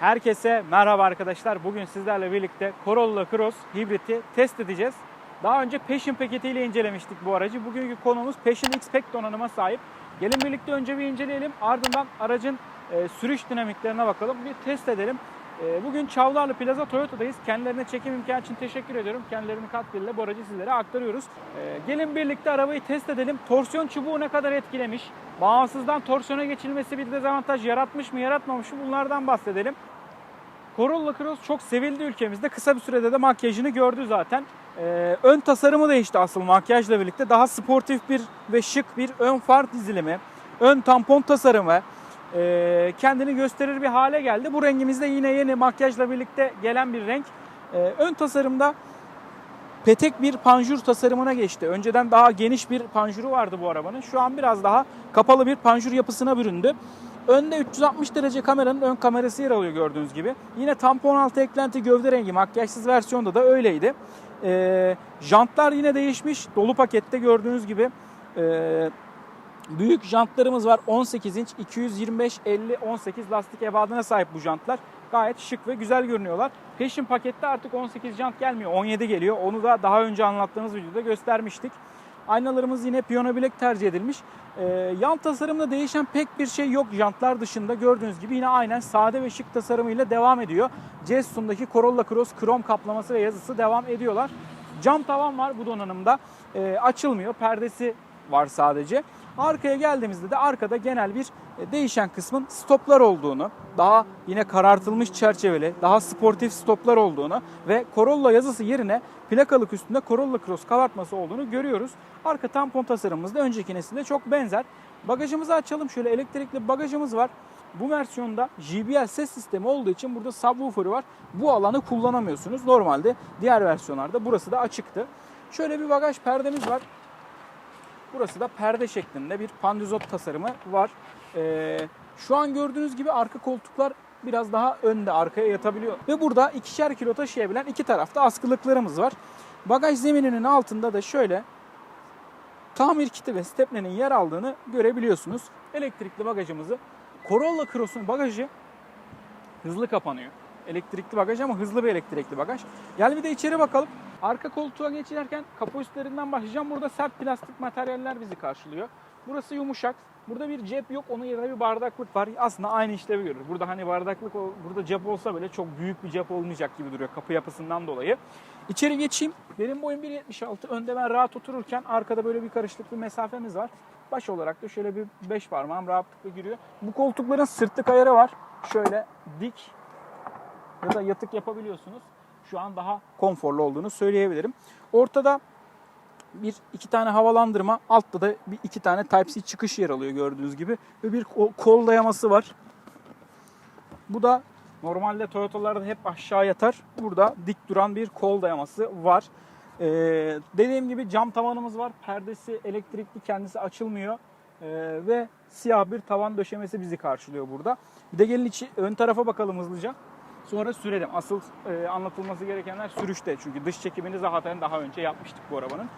Herkese merhaba arkadaşlar. Bugün sizlerle birlikte Corolla Cross hibriti test edeceğiz. Daha önce Passion paketiyle incelemiştik bu aracı. Bugünkü konumuz Passion X-Pack donanıma sahip. Gelin birlikte önce bir inceleyelim. Ardından aracın e, sürüş dinamiklerine bakalım. Bir test edelim. E, bugün Çavlarlı Plaza Toyota'dayız. Kendilerine çekim imkanı için teşekkür ediyorum. Kendilerinin katkıyla bu aracı sizlere aktarıyoruz. E, gelin birlikte arabayı test edelim. Torsiyon çubuğu ne kadar etkilemiş? Bağımsızdan torsiyona geçilmesi bir dezavantaj yaratmış mı yaratmamış mı? Bunlardan bahsedelim. Corolla Cross çok sevildi ülkemizde. Kısa bir sürede de makyajını gördü zaten. Ee, ön tasarımı değişti asıl makyajla birlikte. Daha sportif bir ve şık bir ön far dizilimi, ön tampon tasarımı ee, kendini gösterir bir hale geldi. Bu rengimizde yine yeni makyajla birlikte gelen bir renk. Ee, ön tasarımda petek bir panjur tasarımına geçti. Önceden daha geniş bir panjuru vardı bu arabanın. Şu an biraz daha kapalı bir panjur yapısına büründü. Önde 360 derece kameranın ön kamerası yer alıyor gördüğünüz gibi. Yine tampon altı eklenti gövde rengi makyajsız versiyonda da öyleydi. Ee, jantlar yine değişmiş. Dolu pakette gördüğünüz gibi. Ee, büyük jantlarımız var. 18 inç 225 50 18 lastik ebadına sahip bu jantlar. Gayet şık ve güzel görünüyorlar. Passion pakette artık 18 jant gelmiyor. 17 geliyor. Onu da daha önce anlattığımız videoda göstermiştik. Aynalarımız yine piyano bilek tercih edilmiş. Ee, yan tasarımda değişen pek bir şey yok jantlar dışında. Gördüğünüz gibi yine aynen sade ve şık tasarımıyla devam ediyor. Cessum'daki Corolla Cross krom kaplaması ve yazısı devam ediyorlar. Cam tavan var bu donanımda. Ee, açılmıyor. Perdesi var sadece. Arkaya geldiğimizde de arkada genel bir e, değişen kısmın stoplar olduğunu, daha yine karartılmış çerçeveli, daha sportif stoplar olduğunu ve Corolla yazısı yerine plakalık üstünde Corolla Cross kabartması olduğunu görüyoruz. Arka tampon tasarımımız da önceki nesilde çok benzer. Bagajımızı açalım. Şöyle elektrikli bagajımız var. Bu versiyonda JBL ses sistemi olduğu için burada subwoofer'ı var. Bu alanı kullanamıyorsunuz. Normalde diğer versiyonlarda burası da açıktı. Şöyle bir bagaj perdemiz var. Burası da perde şeklinde bir pandizot tasarımı var. Ee, şu an gördüğünüz gibi arka koltuklar biraz daha önde arkaya yatabiliyor. Ve burada ikişer kilo taşıyabilen iki tarafta askılıklarımız var. Bagaj zemininin altında da şöyle tamir kiti ve stepnenin yer aldığını görebiliyorsunuz. Elektrikli bagajımızı Corolla Cross'un bagajı hızlı kapanıyor. Elektrikli bagaj ama hızlı bir elektrikli bagaj. Gel bir de içeri bakalım. Arka koltuğa geçerken kapı üstlerinden başlayacağım. Burada sert plastik materyaller bizi karşılıyor. Burası yumuşak. Burada bir cep yok. Onun yerine bir bardaklık var. Aslında aynı işlevi görür. Burada hani bardaklık, burada cep olsa bile çok büyük bir cep olmayacak gibi duruyor kapı yapısından dolayı. İçeri geçeyim. Benim boyum 1.76. Önde ben rahat otururken arkada böyle bir karışıklık bir mesafemiz var. Baş olarak da şöyle bir 5 parmağım rahatlıkla giriyor. Bu koltukların sırtlık ayarı var. Şöyle dik ya da yatık yapabiliyorsunuz. Şu an daha konforlu olduğunu söyleyebilirim. Ortada bir iki tane havalandırma, altta da bir iki tane Type-C çıkış yer alıyor gördüğünüz gibi ve bir kol, dayaması var. Bu da normalde Toyota'larda hep aşağı yatar. Burada dik duran bir kol dayaması var. Ee, dediğim gibi cam tavanımız var. Perdesi elektrikli kendisi açılmıyor. Ee, ve siyah bir tavan döşemesi bizi karşılıyor burada. Bir de gelin içi, ön tarafa bakalım hızlıca. Sonra sürelim. Asıl e, anlatılması gerekenler sürüşte. Çünkü dış çekimini zaten daha önce yapmıştık bu arabanın.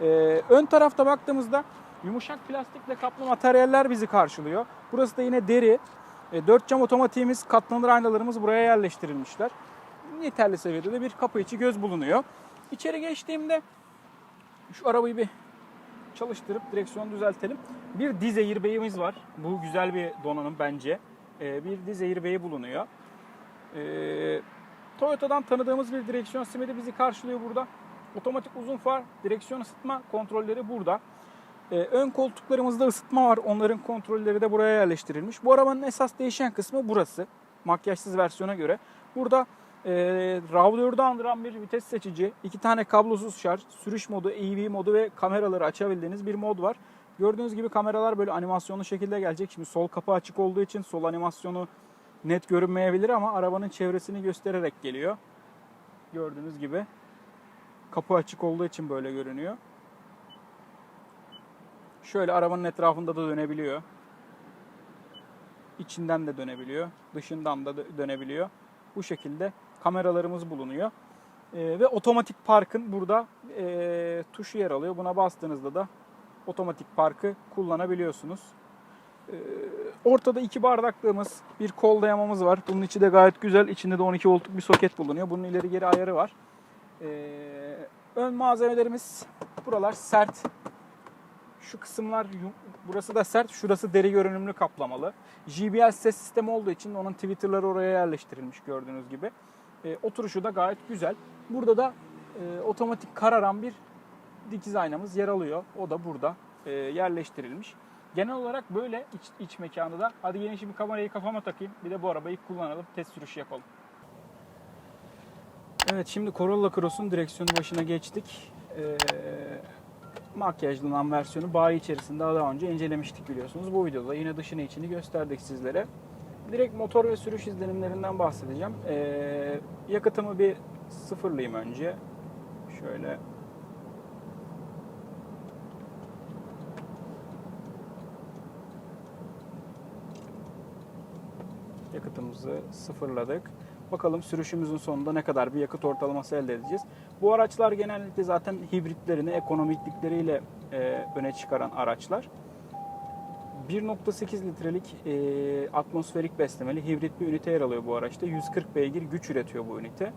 Ee, ön tarafta baktığımızda yumuşak plastikle kaplı materyaller bizi karşılıyor. Burası da yine deri. E, dört cam otomatiğimiz, katlanır aynalarımız buraya yerleştirilmişler. Yeterli seviyede de bir kapı içi göz bulunuyor. İçeri geçtiğimde şu arabayı bir çalıştırıp direksiyonu düzeltelim. Bir diz airbag'imiz var. Bu güzel bir donanım bence. Ee, bir diz airbag'i bulunuyor. Ee, Toyota'dan tanıdığımız bir direksiyon simidi bizi karşılıyor burada. Otomatik uzun far, direksiyon ısıtma kontrolleri burada. Ee, ön koltuklarımızda ısıtma var. Onların kontrolleri de buraya yerleştirilmiş. Bu arabanın esas değişen kısmı burası. Makyajsız versiyona göre. Burada e, RAV4'ü andıran bir vites seçici, iki tane kablosuz şarj, sürüş modu, EV modu ve kameraları açabildiğiniz bir mod var. Gördüğünüz gibi kameralar böyle animasyonlu şekilde gelecek. Şimdi sol kapı açık olduğu için sol animasyonu net görünmeyebilir ama arabanın çevresini göstererek geliyor. Gördüğünüz gibi kapı açık olduğu için böyle görünüyor. Şöyle arabanın etrafında da dönebiliyor. İçinden de dönebiliyor. Dışından da dö- dönebiliyor. Bu şekilde kameralarımız bulunuyor. Ee, ve otomatik parkın burada e, tuşu yer alıyor. Buna bastığınızda da otomatik parkı kullanabiliyorsunuz. Ortada iki bardaklığımız, bir kol dayamamız var. Bunun içi de gayet güzel. İçinde de 12 voltluk bir soket bulunuyor. Bunun ileri geri ayarı var. Ee, ön malzemelerimiz buralar sert. Şu kısımlar burası da sert, şurası deri görünümlü kaplamalı. JBL ses sistemi olduğu için onun Twitter'ları oraya yerleştirilmiş gördüğünüz gibi. Ee, oturuşu da gayet güzel. Burada da e, otomatik kararan bir dikiz aynamız yer alıyor. O da burada e, yerleştirilmiş. Genel olarak böyle iç, iç mekanı da. Hadi gelin şimdi kamerayı kafama takayım. Bir de bu arabayı kullanalım. Test sürüşü yapalım. Evet şimdi Corolla Cross'un direksiyonu başına geçtik. Ee, makyajlanan versiyonu bayi içerisinde daha önce incelemiştik biliyorsunuz. Bu videoda yine dışını içini gösterdik sizlere. Direkt motor ve sürüş izlenimlerinden bahsedeceğim. Ee, yakıtımı bir sıfırlayayım önce. Şöyle yakıtımızı sıfırladık. Bakalım sürüşümüzün sonunda ne kadar bir yakıt ortalaması elde edeceğiz. Bu araçlar genellikle zaten hibritlerini ekonomiklikleriyle e, öne çıkaran araçlar. 1.8 litrelik e, atmosferik beslemeli hibrit bir ünite yer alıyor bu araçta. 140 beygir güç üretiyor bu ünite.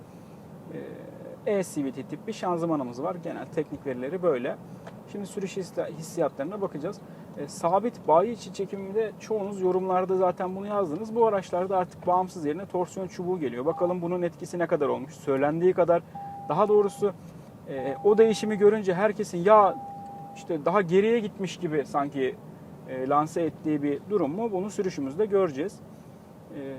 E, E-CVT tip bir şanzımanımız var. Genel teknik verileri böyle. Şimdi sürüş hissi- hissiyatlarına bakacağız. E, sabit bayi içi çekiminde çoğunuz yorumlarda zaten bunu yazdınız. Bu araçlarda artık bağımsız yerine torsiyon çubuğu geliyor. Bakalım bunun etkisi ne kadar olmuş? Söylendiği kadar daha doğrusu e, o değişimi görünce herkesin ya işte daha geriye gitmiş gibi sanki e, lanse ettiği bir durum mu? Bunu sürüşümüzde göreceğiz. E,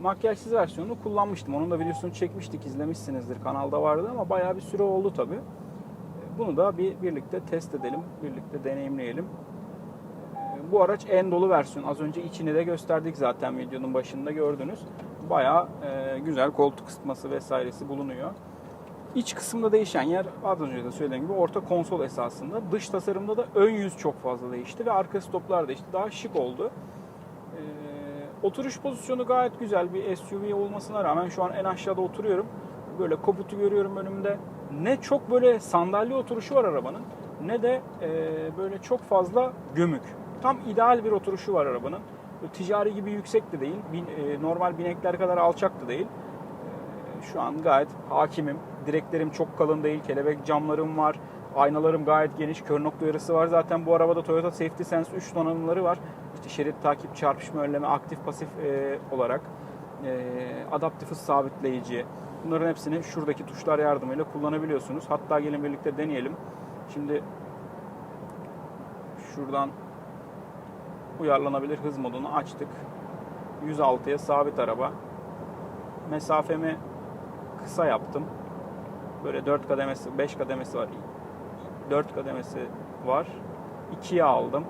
makyajsız versiyonunu kullanmıştım. Onun da videosunu çekmiştik, izlemişsinizdir. Kanalda vardı ama bayağı bir süre oldu tabii. Bunu da bir birlikte test edelim, birlikte deneyimleyelim. Ee, Bu araç en dolu versiyon. Az önce içini de gösterdik zaten videonun başında gördünüz. Bayağı e, güzel koltuk ısıtması vesairesi bulunuyor. İç kısımda değişen yer az önce de söylediğim gibi orta konsol esasında. Dış tasarımda da ön yüz çok fazla değişti ve arka stoplar değişti. Daha şık oldu. Ee, oturuş pozisyonu gayet güzel. Bir SUV olmasına rağmen şu an en aşağıda oturuyorum. Böyle koputu görüyorum önümde. Ne çok böyle sandalye oturuşu var arabanın ne de e, böyle çok fazla gömük. Tam ideal bir oturuşu var arabanın. Ticari gibi yüksek de değil. bin- e, normal binekler kadar alçak da değil. E, şu an gayet hakimim. Direklerim çok kalın değil. Kelebek camlarım var. Aynalarım gayet geniş. Kör nokta uyarısı var. Zaten bu arabada Toyota Safety Sense 3 donanımları var. İşte şerit takip, çarpışma önleme, aktif pasif e, olarak e, adaptif hız sabitleyici. Bunların hepsini şuradaki tuşlar yardımıyla kullanabiliyorsunuz. Hatta gelin birlikte deneyelim. Şimdi şuradan uyarlanabilir hız modunu açtık. 106'ya sabit araba. Mesafemi kısa yaptım. Böyle 4 kademesi, 5 kademesi var. 4 kademesi var. 2'ye aldım.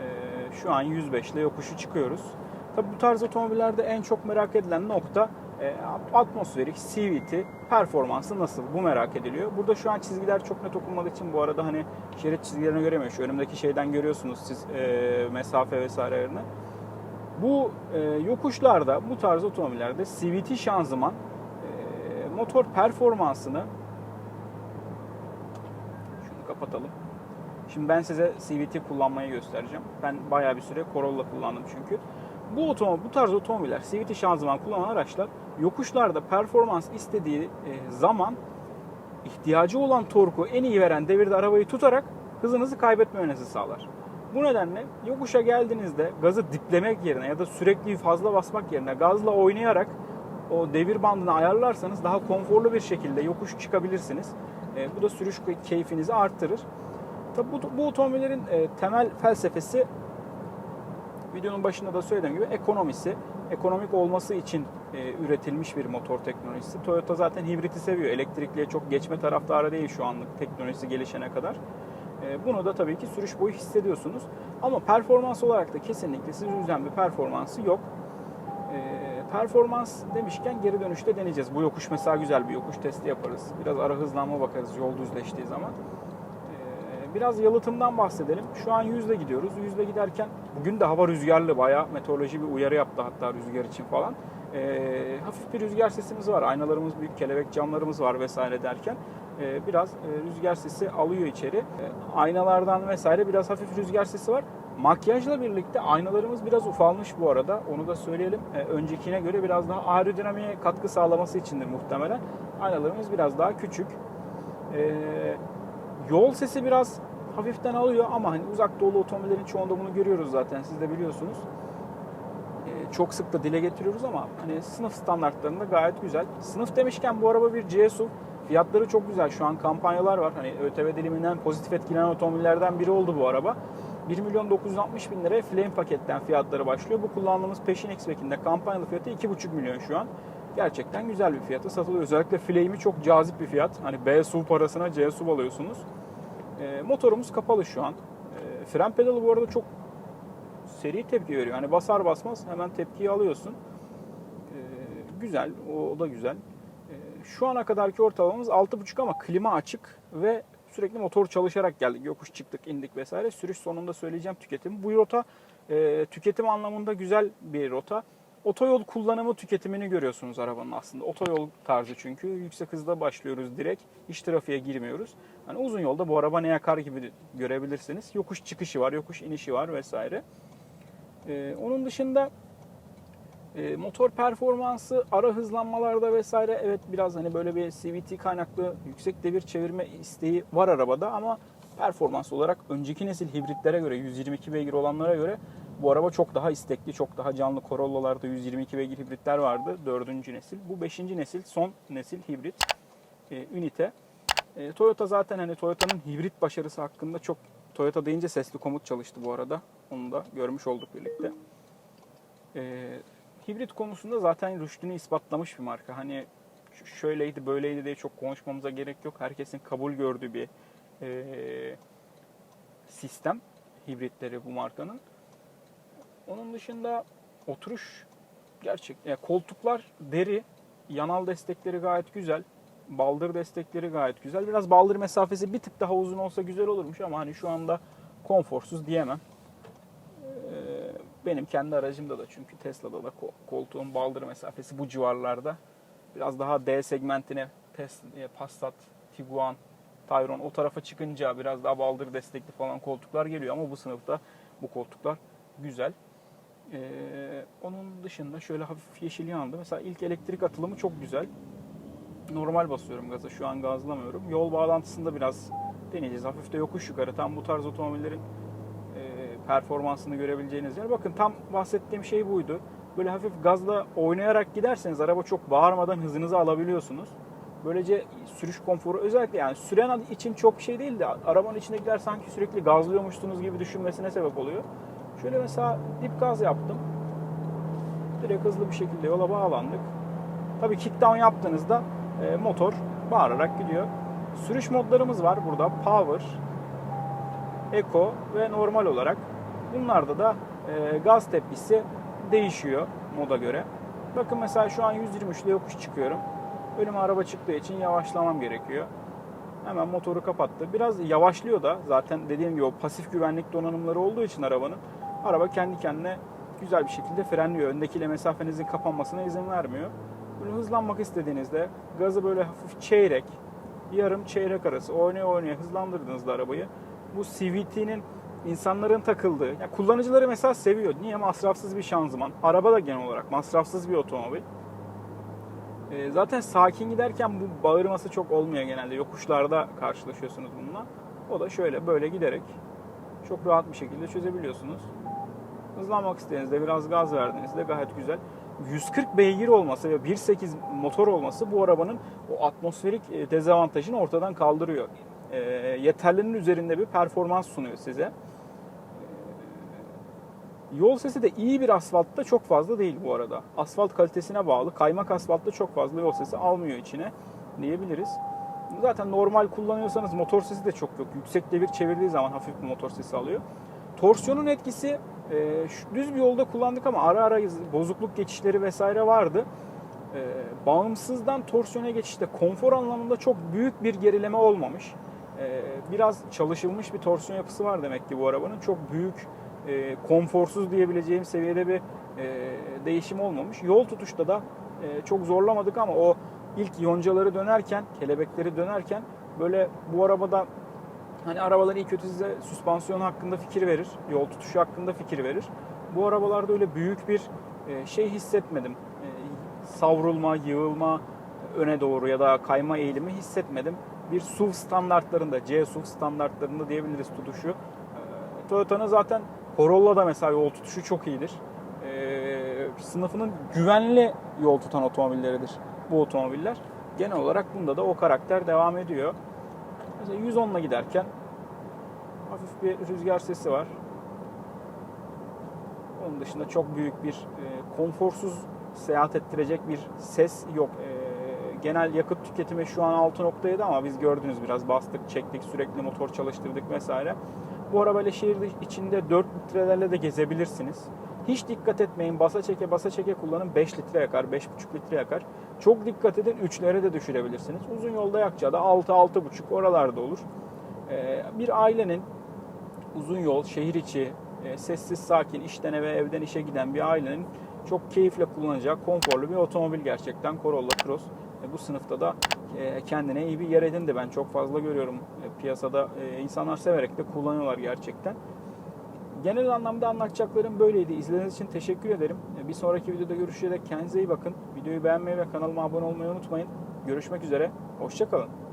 Ee, şu an 105 ile yokuşu çıkıyoruz. Tabi bu tarz otomobillerde en çok merak edilen nokta e, atmosferik, CVT, performansı nasıl? Bu merak ediliyor. Burada şu an çizgiler çok net okunmadığı için bu arada hani şerit çizgilerini göremiyor. Şu önümdeki şeyden görüyorsunuz siz e, mesafe vesairelerini. Bu e, yokuşlarda, bu tarz otomobillerde CVT şanzıman e, motor performansını şunu kapatalım. Şimdi ben size CVT kullanmayı göstereceğim. Ben bayağı bir süre Corolla kullandım çünkü. Bu otomobil, bu tarz otomobiller, CVT şanzıman kullanan araçlar yokuşlarda performans istediği e, zaman ihtiyacı olan torku en iyi veren devirde arabayı tutarak hızınızı kaybetmemenizi sağlar. Bu nedenle yokuşa geldiğinizde gazı diplemek yerine ya da sürekli fazla basmak yerine gazla oynayarak o devir bandını ayarlarsanız daha konforlu bir şekilde yokuş çıkabilirsiniz. E, bu da sürüş keyfinizi arttırır. Tabi bu, bu otomobillerin e, temel felsefesi videonun başında da söylediğim gibi ekonomisi. Ekonomik olması için e, üretilmiş bir motor teknolojisi. Toyota zaten hibriti seviyor. Elektrikliye çok geçme taraftarı değil şu anlık teknolojisi gelişene kadar. E, bunu da tabii ki sürüş boyu hissediyorsunuz. Ama performans olarak da kesinlikle sizi üzen bir performansı yok. E, performans demişken geri dönüşte deneyeceğiz. Bu yokuş mesela güzel bir yokuş testi yaparız. Biraz ara hızlanma bakarız yol düzleştiği zaman. Biraz yalıtımdan bahsedelim. Şu an yüzle gidiyoruz. Yüzle giderken bugün de hava rüzgarlı. Bayağı meteoroloji bir uyarı yaptı hatta rüzgar için falan. Ee, hafif bir rüzgar sesimiz var. Aynalarımız büyük, kelebek camlarımız var vesaire derken. e, biraz e, rüzgar sesi alıyor içeri. E, aynalardan vesaire biraz hafif rüzgar sesi var. Makyajla birlikte aynalarımız biraz ufalmış bu arada. Onu da söyleyelim. E, öncekine göre biraz daha aerodinamiğe katkı sağlaması içindir muhtemelen. Aynalarımız biraz daha küçük. E, yol sesi biraz hafiften alıyor ama hani uzak doğulu otomobillerin çoğunda bunu görüyoruz zaten. Siz de biliyorsunuz. E, çok sık da dile getiriyoruz ama hani sınıf standartlarında gayet güzel. Sınıf demişken bu araba bir GSUV. Fiyatları çok güzel. Şu an kampanyalar var. Hani ÖTV diliminden pozitif etkilenen otomobillerden biri oldu bu araba. 1 milyon 960 bin liraya Flame paketten fiyatları başlıyor. Bu kullandığımız peşin X-Back'in kampanyalı fiyatı 2,5 milyon şu an. Gerçekten güzel bir fiyatı satılıyor. Özellikle Flame'i çok cazip bir fiyat. Hani B SUV parasına C SUV alıyorsunuz. E, motorumuz kapalı şu an. E, fren pedalı bu arada çok seri tepki veriyor. Hani basar basmaz hemen tepkiyi alıyorsun. E, güzel, o, o da güzel. E, şu ana kadarki ortalamamız 6.5 ama klima açık ve sürekli motor çalışarak geldik. Yokuş çıktık, indik vesaire. Sürüş sonunda söyleyeceğim tüketim. Bu rota e, tüketim anlamında güzel bir rota. Otoyol kullanımı tüketimini görüyorsunuz arabanın aslında. Otoyol tarzı çünkü. Yüksek hızda başlıyoruz direkt. Hiç trafiğe girmiyoruz. Hani uzun yolda bu araba ne yakar gibi görebilirsiniz. Yokuş çıkışı var, yokuş inişi var vesaire. Ee, onun dışında e, motor performansı, ara hızlanmalarda vesaire evet biraz hani böyle bir CVT kaynaklı yüksek devir çevirme isteği var arabada ama performans olarak önceki nesil hibritlere göre 122 beygir olanlara göre bu araba çok daha istekli, çok daha canlı. Corolla'larda 122 beygir hibritler vardı. Dördüncü nesil. Bu beşinci nesil, son nesil hibrit e, ünite. E, Toyota zaten hani Toyota'nın hibrit başarısı hakkında çok Toyota deyince sesli komut çalıştı bu arada. Onu da görmüş olduk birlikte. E, hibrit konusunda zaten rüştünü ispatlamış bir marka. Hani şöyleydi böyleydi diye çok konuşmamıza gerek yok. Herkesin kabul gördüğü bir e, sistem hibritleri bu markanın. Onun dışında oturuş gerçek yani koltuklar deri, yanal destekleri gayet güzel. Baldır destekleri gayet güzel. Biraz baldır mesafesi bir tık daha uzun olsa güzel olurmuş ama hani şu anda konforsuz diyemem. Ee, Benim kendi aracımda da çünkü Tesla'da da ko- koltuğun baldır mesafesi bu civarlarda. Biraz daha D segmentine Tesla, e, Passat, Tiguan, Tayron o tarafa çıkınca biraz daha baldır destekli falan koltuklar geliyor ama bu sınıfta bu koltuklar güzel. Ee, onun dışında şöyle hafif yeşil yandı. Mesela ilk elektrik atılımı çok güzel. Normal basıyorum gaza. Şu an gazlamıyorum. Yol bağlantısında biraz deneyeceğiz. Hafif de yokuş yukarı. Tam bu tarz otomobillerin e, performansını görebileceğiniz yer. Bakın tam bahsettiğim şey buydu. Böyle hafif gazla oynayarak giderseniz araba çok bağırmadan hızınızı alabiliyorsunuz. Böylece sürüş konforu özellikle yani süren için çok şey değil de arabanın içindekiler sanki sürekli gazlıyormuşsunuz gibi düşünmesine sebep oluyor. Şöyle mesela dip gaz yaptım. Direkt hızlı bir şekilde yola bağlandık. Tabii kickdown yaptığınızda e, motor bağırarak gidiyor. Sürüş modlarımız var burada. Power, Eco ve normal olarak. Bunlarda da e, gaz tepkisi değişiyor moda göre. Bakın mesela şu an 123 ile yokuş çıkıyorum. Önüme araba çıktığı için yavaşlamam gerekiyor. Hemen motoru kapattı. Biraz yavaşlıyor da zaten dediğim gibi o pasif güvenlik donanımları olduğu için arabanın araba kendi kendine güzel bir şekilde frenliyor. Öndekiyle mesafenizin kapanmasına izin vermiyor. Böyle hızlanmak istediğinizde gazı böyle hafif çeyrek, yarım çeyrek arası oynaya oynaya hızlandırdığınızda arabayı bu CVT'nin insanların takıldığı, yani kullanıcıları mesela seviyor. Niye? Masrafsız bir şanzıman. Araba da genel olarak masrafsız bir otomobil. Ee, zaten sakin giderken bu bağırması çok olmuyor genelde. Yokuşlarda karşılaşıyorsunuz bununla. O da şöyle böyle giderek çok rahat bir şekilde çözebiliyorsunuz. Hızlanmak istediğinizde biraz gaz verdiğinizde gayet güzel. 140 beygir olması ve 1.8 motor olması bu arabanın o atmosferik e, dezavantajını ortadan kaldırıyor. E, yeterlinin üzerinde bir performans sunuyor size. Yol sesi de iyi bir asfaltta çok fazla değil bu arada. Asfalt kalitesine bağlı. Kaymak asfaltta çok fazla yol sesi almıyor içine diyebiliriz. Zaten normal kullanıyorsanız motor sesi de çok yok. Yüksek devir çevirdiği zaman hafif bir motor sesi alıyor. Torsiyonun etkisi e, düz bir yolda kullandık ama ara ara bozukluk geçişleri vesaire vardı. E, bağımsızdan torsiyona geçişte konfor anlamında çok büyük bir gerileme olmamış. E, biraz çalışılmış bir torsiyon yapısı var demek ki bu arabanın. Çok büyük e, konforsuz diyebileceğim seviyede bir e, değişim olmamış. Yol tutuşta da e, çok zorlamadık ama o ilk yoncaları dönerken, kelebekleri dönerken Böyle bu arabada hani arabalar iyi kötü size süspansiyon hakkında fikir verir, yol tutuşu hakkında fikir verir. Bu arabalarda öyle büyük bir e, şey hissetmedim. E, Savrulma, yığılma öne doğru ya da kayma eğilimi hissetmedim. Bir SUV standartlarında, C SUV standartlarında diyebiliriz tutuşu. E, Toyota'nın zaten Corolla'da mesela yol tutuşu çok iyidir. Sınıfının güvenli yol tutan otomobilleridir bu otomobiller. Genel olarak bunda da o karakter devam ediyor. Mesela 110'la giderken hafif bir rüzgar sesi var. Onun dışında çok büyük bir e, konforsuz seyahat ettirecek bir ses yok. E, genel yakıt tüketimi şu an 6.7 ama biz gördünüz biraz bastık, çektik, sürekli motor çalıştırdık vesaire. Bu arabayla şehir içinde 4 litrelerle de gezebilirsiniz. Hiç dikkat etmeyin. Basa çeke basa çeke kullanın 5 litre yakar, 5,5 litre yakar. Çok dikkat edin 3'lere de düşürebilirsiniz. Uzun yolda yakacağı da 6-6,5 oralarda olur. Ee, bir ailenin uzun yol, şehir içi, e, sessiz sakin, işten eve, evden işe giden bir ailenin çok keyifle kullanacağı konforlu bir otomobil gerçekten Corolla Cross. E, bu sınıfta da e, kendine iyi bir yer edindi. Ben çok fazla görüyorum piyasada. İnsanlar severek de kullanıyorlar gerçekten. Genel anlamda anlatacaklarım böyleydi. İzlediğiniz için teşekkür ederim. Bir sonraki videoda görüşecek. Kendinize iyi bakın. Videoyu beğenmeyi ve kanalıma abone olmayı unutmayın. Görüşmek üzere. Hoşçakalın.